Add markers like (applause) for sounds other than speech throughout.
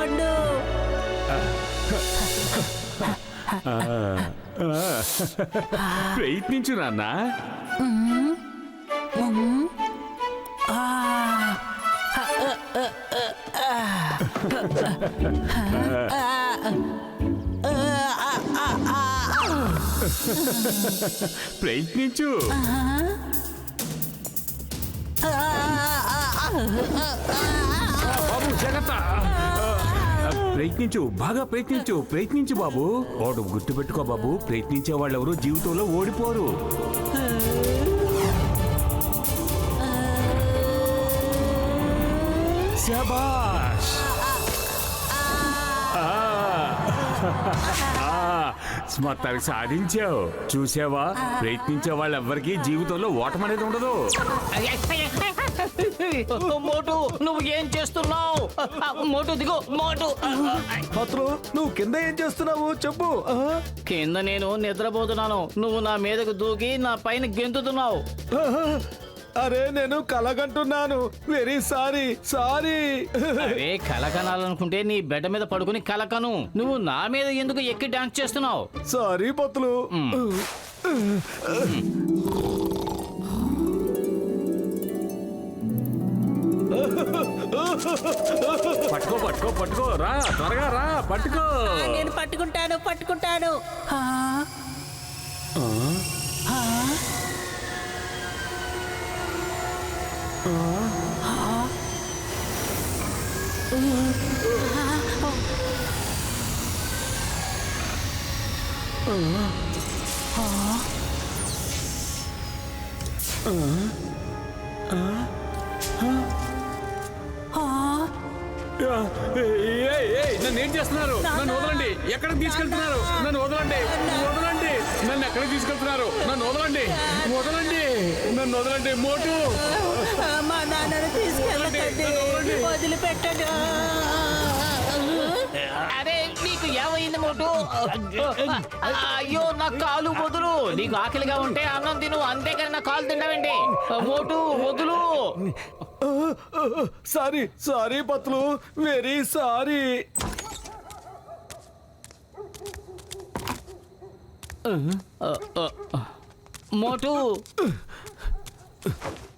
పండు. ఆ, ఆ. ప్రయత్నించు. నాన్న ప్రయత్నించు బాబు జాగ్రత్త. ప్రయత్నించు బాగా ప్రయత్నించు ప్రయత్నించు బాబు. వాడు గుర్తుపెట్టుకో బాబు ప్రయత్నించే వాళ్ళు ఎవరు జీవితంలో ఓడిపోరు. శబాష్ ఆ. ఆ, మొత్తానికి సాధించావు. చూసావా? ప్రయత్నించే వాళ్ళెవ్వరికీ జీవితంలో ఓటం అనేది ఉండదు మోటు నువ్వు ఏం చేస్తున్నావు? మోటు దిగు మోటు. అతను నువ్వు కింద ఏం చేస్తున్నావు చెప్పు? కింద నేను నిద్రపోతున్నాను. నువ్వు నా మీదకు దూకి నా పైన గెంతుతున్నావు. అరే నేను కలగంటున్నాను. Very sorry sorry. అరే కల కనాలనుకుంటే నీ బెడ్ మీద పడుకుని కలకను. నువ్వు నా మీద ఎందుకు ఎక్కి డాన్స్ చేస్తున్నావు? సారీ పత్తులు పట్టుకో పట్టుకో పట్టుకో. రా త్వరగా రా పట్టుకో. నేను పట్టుకుంటాను పట్టుకుంటాను. ఏయ్, ఎక్కడికి తీసుకెళ్తున్నారు? నన్ను వదలండి. వదలండి. నన్ను ఎక్కడికి తీసుకెళ్తున్నారు? నన్ను వదలండి. వదలండి. నన్ను వదలండి. మోటు. మా నాన్నను తీసుకెళ్ళకండి. వదిలిపెట్టండి. అరే నీకు ఏమైంది మోటు? అయ్యో నా కాలు వదులు. నీకు ఆకలిగా ఉంటే అన్నం తిను. అంతేకాని నా కాలు తిండవండి మోటు వదులు. సారీ సారీ పత్తులు వెరీ సారీ. మోటు.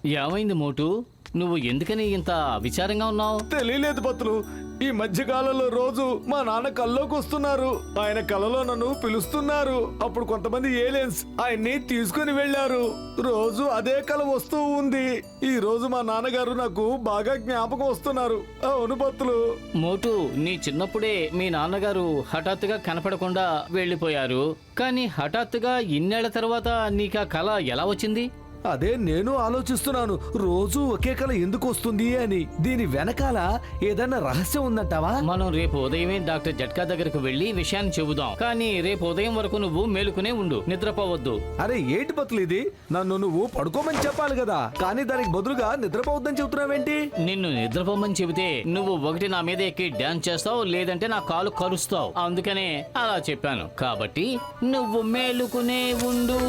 ఏమైంది మోటు? నువ్వు ఎందుకని ఇంత విచారంగా ఉన్నావు? తెలియలేదు పత్రులు ఈ మధ్యకాలంలో రోజు మా నాన్న కల్లోకి వస్తున్నారు. ఆయన కలలో నన్ను పిలుస్తున్నారు. అప్పుడు కొంతమంది ఏలియన్స్ ఆయన్ని తీసుకుని వెళ్ళారు. రోజు అదే కల వస్తూ ఉంది. ఈ రోజు మా నాన్నగారు నాకు బాగా జ్ఞాపకం వస్తున్నారు. అవును పత్తులు మోటు నీ చిన్నప్పుడే మీ నాన్నగారు హఠాత్తుగా కనపడకుండా వెళ్ళిపోయారు. కానీ హఠాత్తుగా ఇన్నేళ్ళ తర్వాత నీకు ఆ కళ ఎలా వచ్చింది? అదే నేను ఆలోచిస్తున్నాను. రోజు ఒకే కల ఎందుకు వస్తుంది అని. దీని వెనకాల ఏదైనా రహస్యం ఉందంటావా? మనం రేపు ఉదయమే డాక్టర్ జట్కా దగ్గరకు వెళ్ళి విషయాన్ని చెబుదాం. కానీ రేపు ఉదయం వరకు నువ్వు మేలుకునే ఉండు. నిద్రపోవద్దు. అరే ఏంటి పత్తులు ఇది? నన్ను నువ్వు పడుకోమని చెప్పాలి కదా. కానీ దానికి బదులుగా నిద్రపోవద్దని చెబుతున్నావేంటి? నిన్ను నిద్రపోమని చెబితే నువ్వు ఒకటి నా మీద ఎక్కి డాన్స్ చేస్తావు లేదంటే నా కాలు కరుస్తావు. అందుకనే అలా చెప్పాను. కాబట్టి నువ్వు మేలుకునే ఉండు.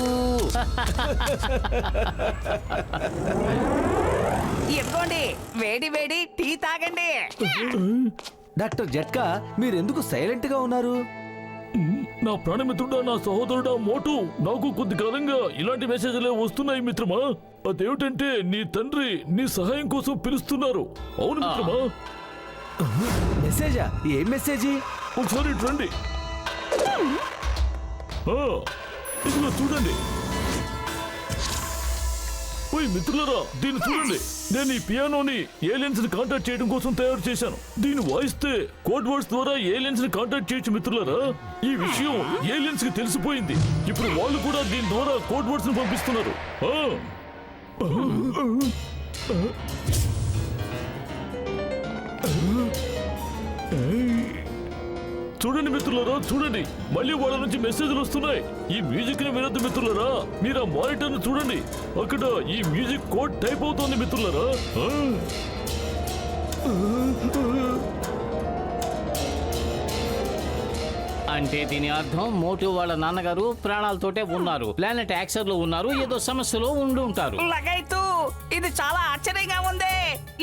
(laughs) ఇదిగోండి వేడి వేడి టీ తాగండి. డాక్టర్ జట్కా మీరెందుకు సైలెంట్గా ఉన్నారు? నా ప్రాణమిత్రుడా నా సహోదరుడా మోటు నాకు కొద్ది కాలంగా ఇలాంటి మెసేజ్లే వస్తున్నాయి మిత్రమా. అదేమిటంటే నీ తండ్రి నీ సహాయం కోసం పిలుస్తున్నారు. అవును మిత్రమా? మెసేజా? ఏం మెసేజీ? ఒకసారి ఇటు రండి. ఆ, ఇదిగో చూడండి. ఓయ్ మిత్రులరా దీన్ని చూడండి. నేను ఈ పియానోని ఏలియన్స్ని కాంటాక్ట్ చేయడం కోసం తయారు చేశాను. దీన్ని వాయిస్తే కోడ్ వర్డ్స్ ద్వారా ఏలియన్స్ని కాంటాక్ట్ చేయొచ్చు మిత్రులరా. ఈ విషయం ఏలియన్స్కి తెలిసిపోయింది. ఇప్పుడు వాళ్ళు కూడా దీని ద్వారా కోడ్ వర్డ్స్ని పంపిస్తున్నారు ఆ. చూడండి మిత్రులారా చూడండి. మళ్ళీ వాళ్ళ నుంచి మెసేజ్లు వస్తున్నాయి. ఈ మ్యూజిక్ని వినొద్దు మిత్రులారా. మీరు ఆ మానిటర్ని చూడండి. అక్కడ ఈ మ్యూజిక్ కోడ్ టైప్ అవుతోంది మిత్రులారా. అంటే దీని అర్థం మోటు వాళ్ళ నాన్నగారు ప్రాణాలతోటే ఉన్నారు. ప్లానెట్ యాక్సర్లో ఉన్నారు ఏదో సమస్యలో ఉండి ఉంటారు. లగైతూ ఇది చాలా ఆశ్చర్యంగా ఉంది.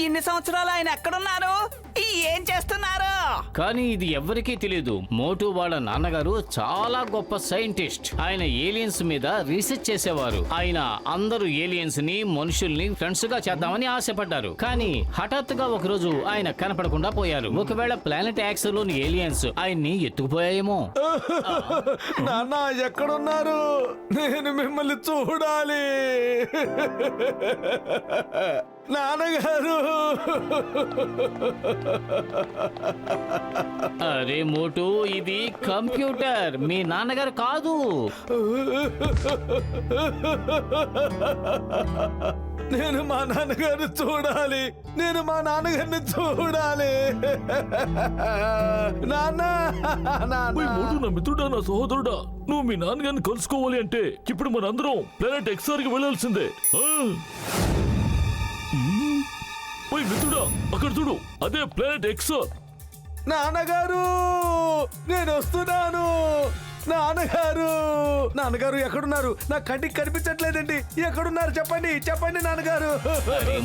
ఇన్ని సంవత్సరాలు ఆయన ఎక్కడున్నారు? ఏం చేస్తున్నారు? కానీ ఇది ఎవ్వరికీ తెలియదు మోటు వాళ్ళ నాన్నగారు చాలా గొప్ప సైంటిస్ట్. ఆయన ఏలియన్స్ మీద రీసెర్చ్ చేసేవారు. ఆయన అందరూ ఏలియన్స్ని మనుషుల్ని ఫ్రెండ్స్గా చేద్దామని ఆశపడ్డారు. కానీ హఠాత్తుగా ఒకరోజు ఆయన కనపడకుండా పోయారు. ఒకవేళ ప్లానెట్ యాక్సర్లోని ఏలియన్స్ ఆయన్ని ఎత్తుకుపోయాయేమో. (laughs) నాన్న ఎక్కడున్నారు? నేను మిమ్మల్ని చూడాలి. (laughs) నాన్నగారు. అరే మోటు ఇది కంప్యూటర్. మీ నాన్నగారు కాదు. నేను మా నాన్నగారిని చూడాలి. నేను మా నాన్నగారిని చూడాలి. నాన్న ఓయ్ నాన్న మోటు నా మిత్రుడా నా సహోదరుడా. నువ్వు మీ నాన్నగారిని కలుసుకోవాలి అంటే ఇప్పుడు మనందరం ప్లానెట్ ఎక్స్ఆర్కి వెళ్ళాల్సిందే. ఆ. ఓయ్ మిత్రుడా అక్కడ చూడు అదే ప్లానెట్ ఎక్స్ఆర్ నాన్నగారు నేను వస్తున్నాను. నాన్నగారు నాన్నగారు ఎక్కడున్నారు? నా కంటికి కనిపించట్లేదండి. ఎక్కడున్నారు? చెప్పండి చెప్పండి నాన్నగారు.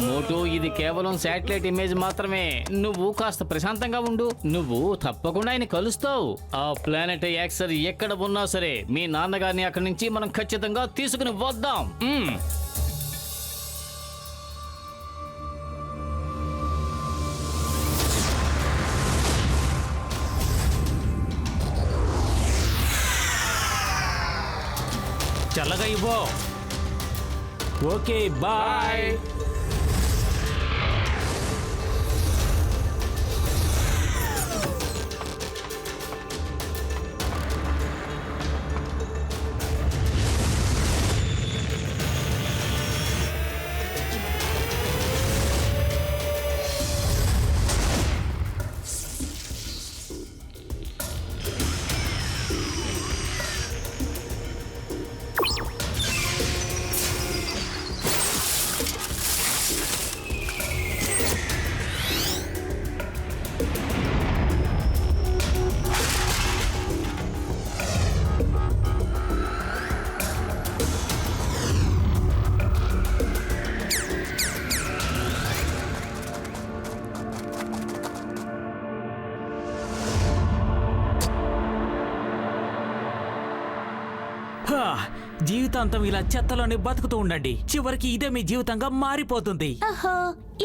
మోటు ఇది కేవలం శాటిలైట్ ఇమేజ్ మాత్రమే. నువ్వు కాస్త ప్రశాంతంగా ఉండు. నువ్వు తప్పకుండా ఆయన కలుస్తావు. ఆ ప్లానెట్ యాక్సర్ ఎక్కడ ఉన్నా సరే మీ నాన్నగారిని అక్కడి నుంచి మనం ఖచ్చితంగా తీసుకుని వద్దాం. Okay, bye. జీవితాంతం ఇలా చెత్తలోనే బతుకుతూ ఉండండి. చివరికి ఇదే మీ జీవితంగా మారిపోతుంది.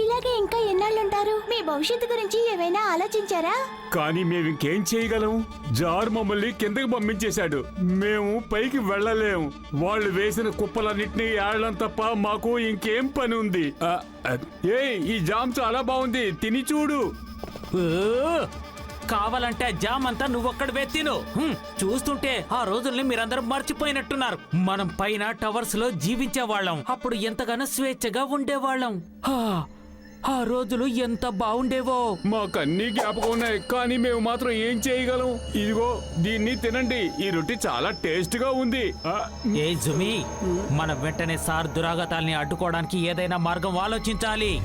ఇలాగే ఇంకా ఎన్నాళ్ళుంటారు? మీ భవిష్యత్తు గురించి ఏమైనా ఆలోచించారా? కానీ మేము ఇంకేం చేయగలం? జార్ మమ్మల్ని కిందకి పంపించేశాడు. మేము పైకి వెళ్ళలేము వాళ్ళు వేసిన కుప్పలన్నిటినీ ఏడడం తప్ప మాకు ఇంకేం పని ఉంది. ఏయ్ ఈ జామ్ చాలా బాగుంది. తిని చూడు. ఓ, కావాలంటే ఆ జామ్ అంతా నువ్వొక్కడివే తిను. హ్మ్, చూస్తుంటే ఆ రోజుల్ని మీరందరూ మర్చిపోయినట్టున్నారు. మనం పైన టవర్స్లో జీవించేవాళ్ళం. అప్పుడు ఎంతగానో స్వేచ్ఛగా ఉండేవాళ్ళం. హా, ఆ రోజులు ఎంత బాగుండేవో మాకు అన్ని జ్ఞాపకం ఉన్నాయి కానీ మేము మాత్రం ఏం చేయగలం? ఇదిగో దీన్ని తినండి. ఈ రొట్టె చాలా టేస్ట్గా ఉంది. ఆ, ఏ జుమి మనం వెంటనే సార్ దురాగతాల్ని అడ్డుకోవడానికి ఏదైనా మార్గం ఆలోచించాలి.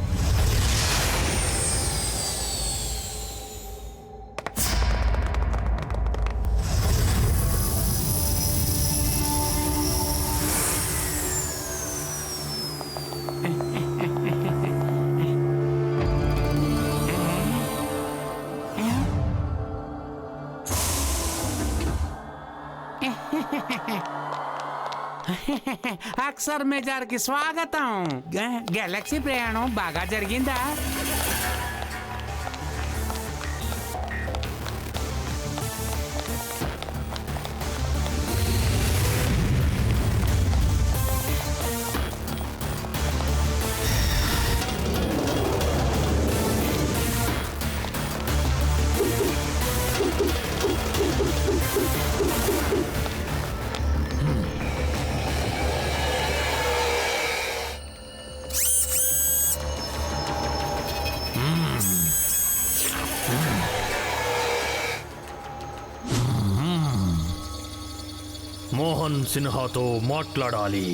అక్సర్ మెజార్కి స్వాగతం. గెలాక్సీ ప్రయాణం బాగా జరిగిందా? मोहन सिन्हा तो डाली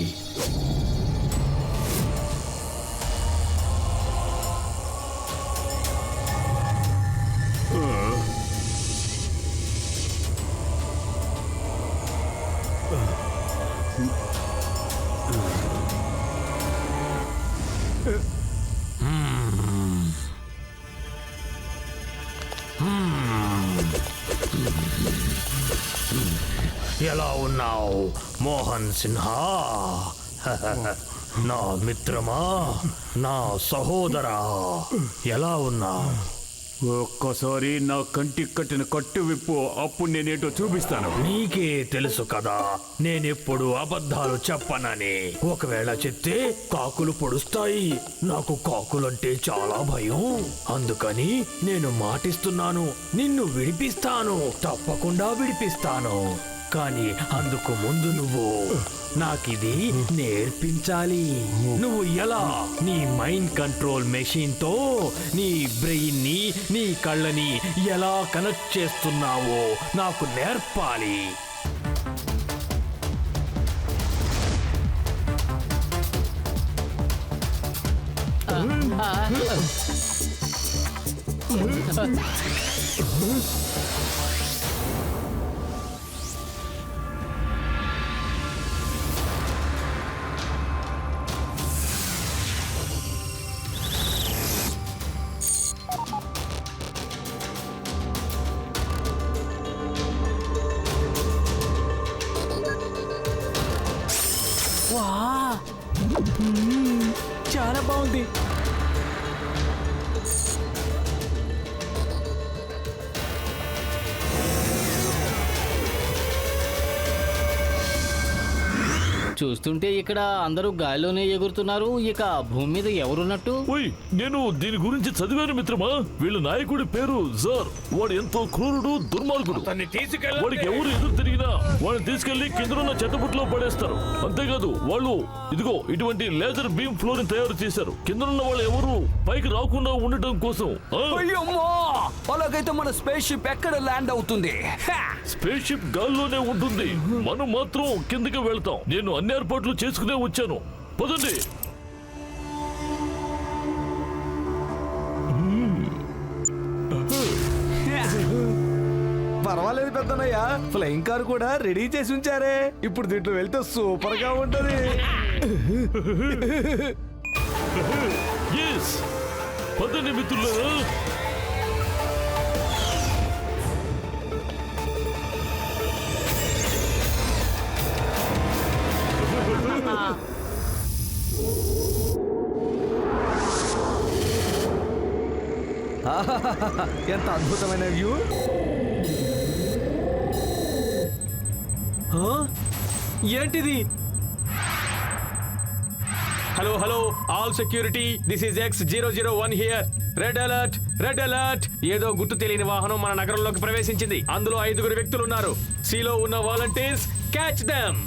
మోహన్ సిన్హా. (laughs) నా మిత్రమా నా సహోదరా ఎలా ఉన్నావు ఒక్కసారి నా కంటికి కట్టిన కట్టు విప్పు అప్పుడు నేనేటో చూపిస్తాను. నీకే తెలుసు కదా నేనెప్పుడు అబద్ధాలు చెప్పనని. ఒకవేళ చెప్తే కాకులు పొడుస్తాయి నాకు కాకులంటే చాలా భయం. అందుకని నేను మాటిస్తున్నాను నిన్ను విడిపిస్తాను తప్పకుండా విడిపిస్తాను. కానీ అందుకు ముందు నువ్వు నాకిది నేర్పించాలి. నువ్వు ఎలా నీ మైండ్ కంట్రోల్ మెషిన్తో నీ బ్రెయిన్ని నీ కళ్ళని ఎలా కనెక్ట్ చేస్తున్నావో నాకు నేర్పాలి. చూస్తుంటే ఇక్కడ అందరూ గాలిలోనే ఎగురుతున్నారు. ఇక భూమి మీద ఎవరున్నట్టు? ఓయ్ నేను దీని గురించి చదివాను మిత్రమా? వీళ్ళ నాయకుడి పేరు జర్. వాడు ఎంతో క్రూరుడు దుర్మార్గుడు. వాడికి ఎవరు ఎదురు తిరిగినా వాడిని తీసుకెళ్ళి కిందనున్న చెత్తబుట్లో పడేస్తారు. అంతేకాదు వాళ్ళు ఇదిగో ఇటువంటి లేజర్ బీమ్ ఫ్లోర్ తయారు చేశారు. కిందనున్న వాళ్ళు ఎవరు పైకి రాకుండా ఉండటం కోసం ఆ? అయ్యమ్మో! అలాగైతే మన స్పేస్ షిప్ ఎక్కడ ల్యాండ్ అవుతుంది? హా! స్పేస్ షిప్ గాల్లోనే ఉంటుంది. మనం మాత్రం కిందకి వెళ్తాం. నేను అన్ని ఏర్పాట్లు చేసుకునే వచ్చాను. పదండి. పర్వాలేదు పెద్దనయ్య ఫ్లయింగ్ కార్ కూడా రెడీ చేసి ఉంచారే. ఇప్పుడు దీంట్లో వెళ్తే సూపర్గా ఉంటది పదండి మిత్రులారా. ఎంత అద్భుతమైన వ్యూ. ఏంటిది? Hello hello all security this is X zero zero one here red alert red alert ఏదో గుర్తు తెలియని వాహనం మన నగరంలోకి ప్రవేశించింది. అందులో ఐదుగురు వ్యక్తులు ఉన్నారు సీలో ఉన్న volunteers catch them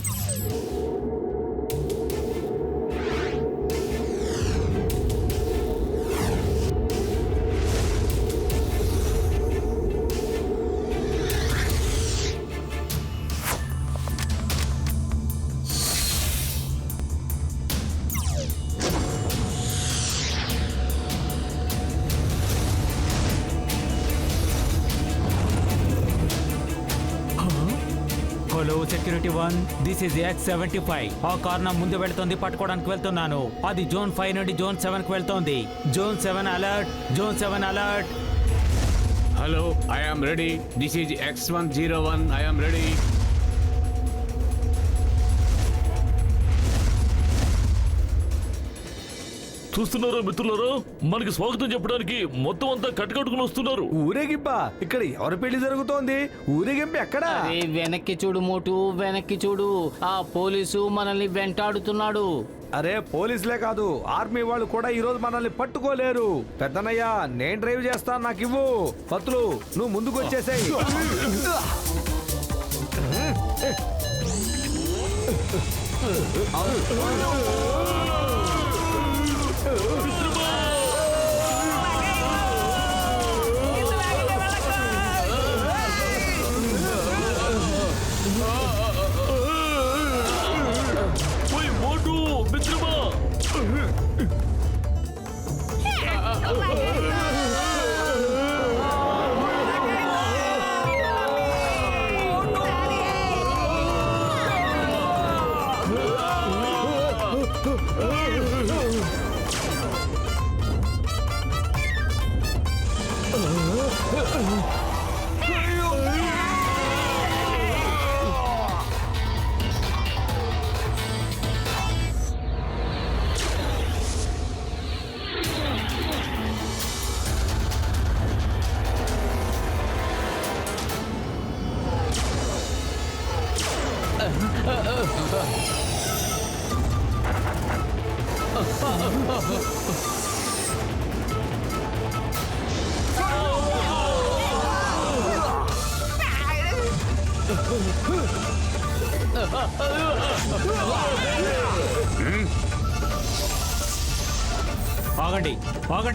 this is X seventy five ఆ కార్ నా ముందు వెళ్తుంది పట్టుకోవడానికి వెళ్తున్నాను. అది జోన్ ఫైవ్ నుండి జోన్ సెవెన్కి వెళ్తోంది. Zone seven alert zone seven alert. Hello I'm ready this is X one zero one I'm ready చూస్తున్నారా మిత్రులారా? మనకి స్వాగతం చెప్పడానికి మొత్తం అంతా కట్టుకట్టుకుని వస్తున్నారు. ఊరేగింప ఇక్కడ ఎవరి పెళ్ళి జరుగుతోంది? ఊరేగింపు ఎక్కడా? అరే వెనక్కి చూడు మోటు వెనక్కి చూడు. ఆ పోలీసు మనల్ని వెంటాడుతున్నాడు. అరే పోలీసులే కాదు ఆర్మీ వాళ్ళు కూడా ఈ రోజు మనల్ని పట్టుకోలేరు. పెద్దనయ్య నేను డ్రైవ్ చేస్తాను నాకు ఇవ్వు. పత్తులు నువ్వు ముందుకు వచ్చేసాయి.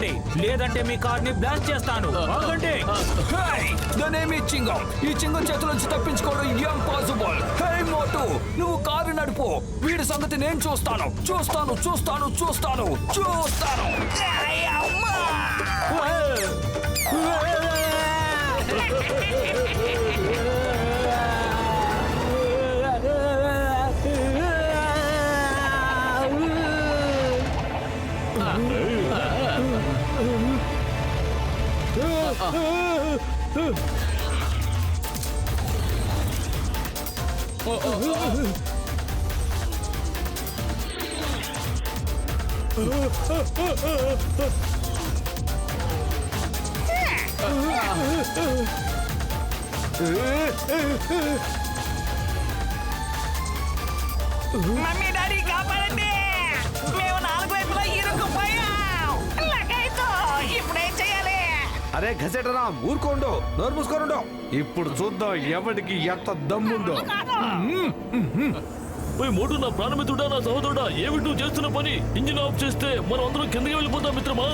ఆగండి లేదంటే మీ కార్ని బ్లాస్ట్ చేస్తాను. ఆగండి. నేనేమి చింగం ఈ చింగం చేతుల నుంచి తప్పించుకోవడం ఇంపాసిబుల్ హే మోటు నువ్వు కారు నడుపు. వీడి సంగతి నేను చూస్తాను. చూస్తాను చూస్తాను చూస్తాను చూస్తాను. ఏయ్, అమ్మా! మమ్మీ డాడీ కాపాడండి మేము అరే ఘసెటరామ్ ఊరుకోండు నోరు మూసుకోనుండు ఇప్పుడు చూద్దాం ఎవరికి ఎంత దమ్ముందో. ఓయ్ మోటు నా ప్రాణమిత్రుడా నా సహోదరుడా ఏమిటి నువ్వు చేస్తున్న పని? ఇంజిన్ ఆఫ్ చేస్తే మనం అందరం కిందకి వెళ్ళిపోతాం మిత్రమా?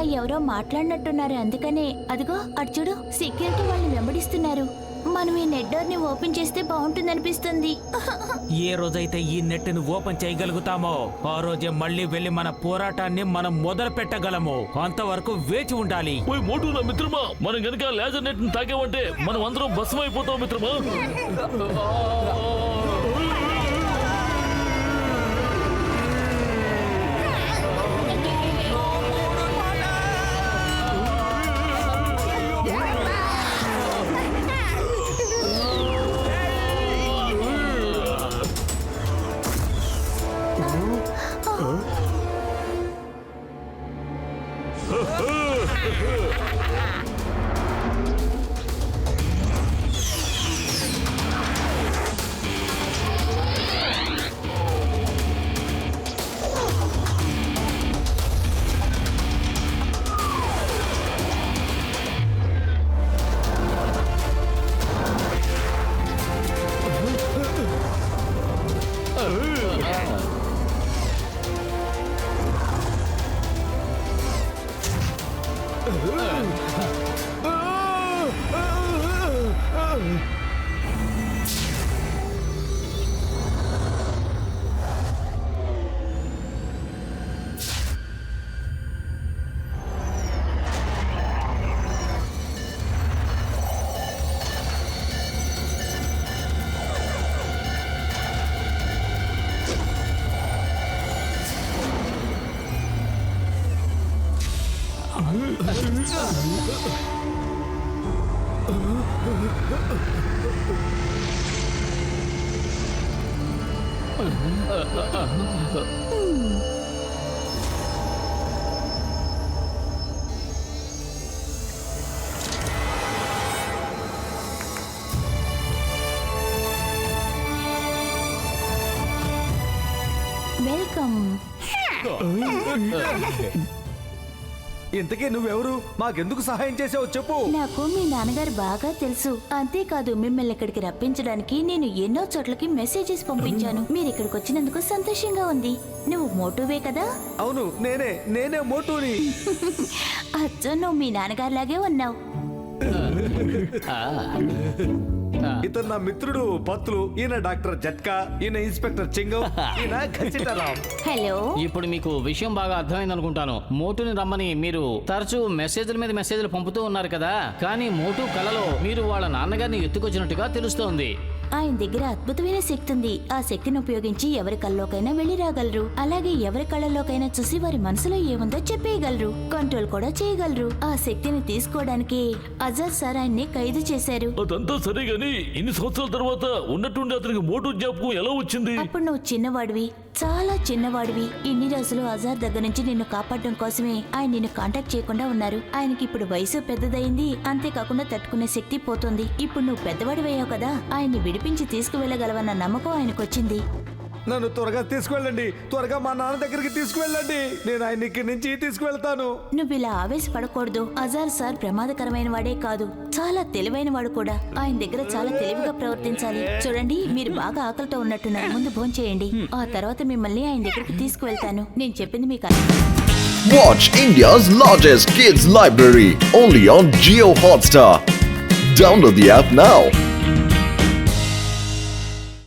వ్యతిరేకంగా ఎవరో మాట్లాడినట్టున్నారు. అందుకనే అదిగో అటు చూడు సెక్యూరిటీ వాళ్ళని వెంబడిస్తున్నారు మనం ఈ నెట్ డోర్ని ఓపెన్ చేస్తే బాగుంటుందనిపిస్తుంది. ఏ రోజైతే ఈ నెట్ను ఓపెన్ చేయగలుగుతామో ఆ రోజే మళ్ళీ వెళ్ళి మన పోరాటాన్ని మనం మొదలు పెట్టగలము. అంతవరకు వేచి ఉండాలి. ఓయ్ మోటు నా మిత్రమా? మనం గనుక లేజర్ నెట్ని తాకామంటే మనం అందరం భస్మం అయిపోతాం మిత్రమా? เออ 웰컴. (laughs) (laughs) ఇంతకీ నువ్వెవరు? మాకెందుకు సహాయం చేసావు చెప్పు. నాకు మీ నాన్నగారు బాగా తెలుసు. అంతేకాదు మిమ్మల్ని ఇక్కడికి రప్పించడానికి నేను ఎన్నో చోట్లకి మెసేజెస్ పంపించాను. మీరు ఇక్కడికి వచ్చినందుకు సంతోషంగా ఉంది. నువ్వు మోటువే కదా? అవును నేనే నేనే మోటూని. అచ్చో నువ్వు మీ నాన్నగారిలాగే ఉన్నావు. ఇతను నా మిత్రుడు పత్లు ఈయన డాక్టర్ జట్కా ఈయన ఇన్స్పెక్టర్ చింగం ఈయన ఖచ్చితరాం. హలో. ఇప్పుడు మీకు విషయం బాగా అర్థమైంది అనుకుంటాను. మోటుని రమ్మని మీరు తరచూ మెసేజ్ల మీద మెసేజ్లు పంపుతూ ఉన్నారు కదా. కానీ మోటు కలలో మీరు వాళ్ళ నాన్నగారిని ఎత్తుకొచ్చినట్టుగా తెలుస్తోంది. ఆయన దగ్గర అద్భుతమైన శక్తి ఉంది. ఆ శక్తిని ఉపయోగించి ఎవరి కల్లోకైనా వెళ్ళి రాగలరు. అలాగే ఎవరి కళ్ళలోకైనా చూసి వారి మనసులో ఏముందో చెప్పేయగలరు. కంట్రోల్ కూడా చేయగలరు. ఆ శక్తిని తీసుకోవడానికి అజర్ సార్ ఆయన్ని ఖైదు చేశారు. అదంతా సరే గాని ఇన్ని సంవత్సరాల తర్వాత ఉన్నట్టుండి అతనికి మోటు జ్ఞాపకం ఎలా వచ్చింది? అప్పుడు నువ్వు చిన్నవాడివి. చాలా చిన్నవాడివి. ఇన్ని రోజులు అజార్ దగ్గర నుంచి నిన్ను కాపాడడం కోసమే ఆయన నిన్ను కాంటాక్ట్ చేయకుండా ఉన్నారు. ఆయనకి ఇప్పుడు వయసు పెద్దదైంది అంతేకాకుండా తట్టుకునే శక్తి పోతుంది. ఇప్పుడు నువ్వు పెద్దవాడివయ్యావు కదా. ఆయన్ని విడిపించి తీసుకువెళ్ళగలవన్న నమ్మకం ఆయనకొచ్చింది. నన్ను త్వరగా తీసుకువెళ్ళండి. త్వరగా మా నాన్న దగ్గరికి తీసుకువెళ్ళండి. నేను ఆయన ఇక్కడి నుంచి తీసుకువెళ్తాను. నువ్వు ఇలా ఆవేశపడకూడదు. అజార్ సార్ ప్రమాదకరమైన వాడే కాదు. చాలా తెలివైన వాడు కూడా. ఆయన దగ్గర చాలా తెలివిగా ప్రవర్తించాలి. చూడండి మీరు బాగా ఆకలితో ఉన్నట్టున్నారు. ముందు భోంచేయండి. చేయండి ఆ తర్వాత మిమ్మల్ని ఆయన దగ్గరికి తీసుకువెళ్తాను. నేను చెప్పింది మీకు అర్థం. Watch India's largest kids library only on Geo Hotstar. Download the app now.